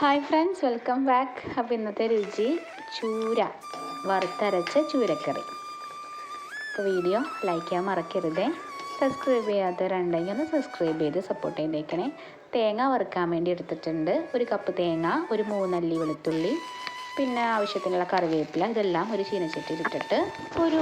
Hi friends welcome back അപ്പോൾ ഇന്നത്തെ രുചി ചൂര വറുത്തരച്ച ചൂരക്കറി. അപ്പോൾ വീഡിയോ ലൈക്ക് ചെയ്യാൻ മറക്കരുതേ. സബ്സ്ക്രൈബ് ചെയ്യാത്തവരുണ്ടെങ്കിൽ ഒന്ന് സബ്സ്ക്രൈബ് ചെയ്ത് സപ്പോർട്ട് ചെയ്തേക്കണേ. തേങ്ങ വറുക്കാൻ വേണ്ടി എടുത്തിട്ടുണ്ട്. ഒരു കപ്പ് തേങ്ങ ഒരു മൂന്നല്ലി വെളുത്തുള്ളി പിന്നെ ആവശ്യത്തിനുള്ള കറിവേപ്പില ഇതെല്ലാം ഒരു ചീനച്ചട്ടിയിൽ ഇട്ടിട്ട് ഒരു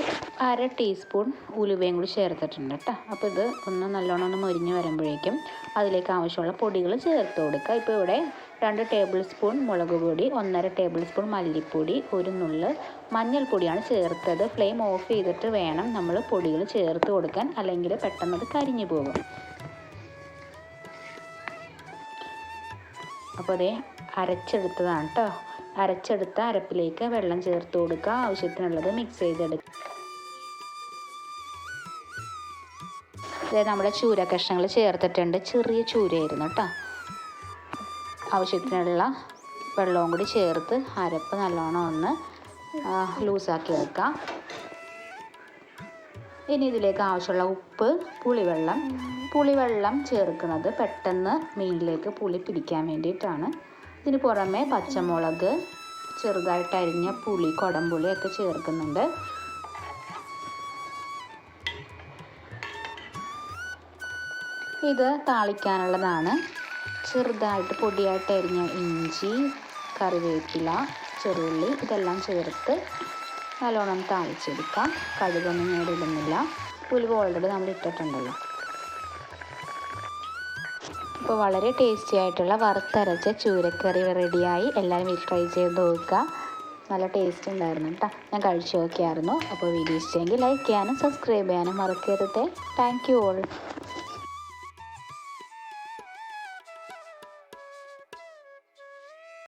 അര ടീസ്പൂൺ ഉലുവയും കൂടി ചേർത്തിട്ടുണ്ട് കേട്ടോ അപ്പോൾ ഇത് ഒന്ന് നല്ലോണം ഒന്ന് മൊരിഞ്ഞ് വരുമ്പോഴേക്കും അതിലേക്ക് ആവശ്യമുള്ള പൊടികൾ ചേർത്ത് കൊടുക്കുക. ഇപ്പോൾ ഇവിടെ രണ്ട് ടേബിൾ സ്പൂൺ മുളക് പൊടി ഒന്നര ടേബിൾ സ്പൂൺ മല്ലിപ്പൊടി ഒരു നുള്ള് മഞ്ഞൾപ്പൊടിയാണ് ചേർത്തത്. ഫ്ലെയിം ഓഫ് ചെയ്തിട്ട് വേണം നമ്മൾ പൊടികൾ ചേർത്ത് കൊടുക്കാൻ. അല്ലെങ്കിൽ പെട്ടെന്ന് അത് കരിഞ്ഞു പോകും. അപ്പോൾ അതേ അരച്ചെടുത്തതാണ് കേട്ടോ അരച്ചെടുത്ത അരപ്പിലേക്ക് വെള്ളം ചേർത്ത് കൊടുക്കുക. ആവശ്യത്തിനുള്ളത് മിക്സ് ചെയ്തെടുക്കുക. അതായത് നമ്മുടെ ചൂര കഷ്ണങ്ങൾ ചേർത്തിട്ടുണ്ട്. ചെറിയ ചൂരയായിരുന്നു കേട്ടോ. ആവശ്യത്തിനുള്ള വെള്ളവും കൂടി ചേർത്ത് അരപ്പ് നല്ലോണം ഒന്ന് ലൂസാക്കി വെക്കാം ഇനി ഇതിലേക്ക് ആവശ്യമുള്ള ഉപ്പ് പുളിവെള്ളം. പുളിവെള്ളം ചേർക്കുന്നത് പെട്ടെന്ന് മീനിലേക്ക് പുളി പിടിക്കാൻ വേണ്ടിയിട്ടാണ്. ഇതിന് പുറമെ പച്ചമുളക് ചെറുതായിട്ട് അരിഞ്ഞ പുളി കുടംപുളി ഒക്കെ ചേർക്കുന്നുണ്ട്. ഇത് താളിക്കാനുള്ളതാണ്. ചെറുതായിട്ട് പൊടിയായിട്ട് അരിഞ്ഞ ഇഞ്ചി കറിവേപ്പില ചെറുള്ളി ഇതെല്ലാം ചേർത്ത് നല്ലോണം താളിച്ചെടുക്കാം. കടുകൊന്നും ഞാൻ ഇടുന്നില്ല. ഉലുവ ഓൾറെഡി നമ്മൾ ഇട്ടിട്ടുണ്ടല്ലോ. ഇപ്പോൾ വളരെ ടേസ്റ്റി ആയിട്ടുള്ള വറുത്തരച്ച ചൂരക്കറി റെഡിയായി എല്ലാവരും ഇത് ട്രൈ ചെയ്ത് നോക്കുക. നല്ല ടേസ്റ്റ് ഉണ്ടായിരുന്നു കേട്ടോ ഞാൻ കഴിച്ചു നോക്കിയായിരുന്നു. അപ്പോൾ വീഡിയോ ഇഷ്ടമെങ്കിൽ ലൈക്ക് ചെയ്യാനും സബ്സ്ക്രൈബ് ചെയ്യാനും മറക്കരുത്. Thank you all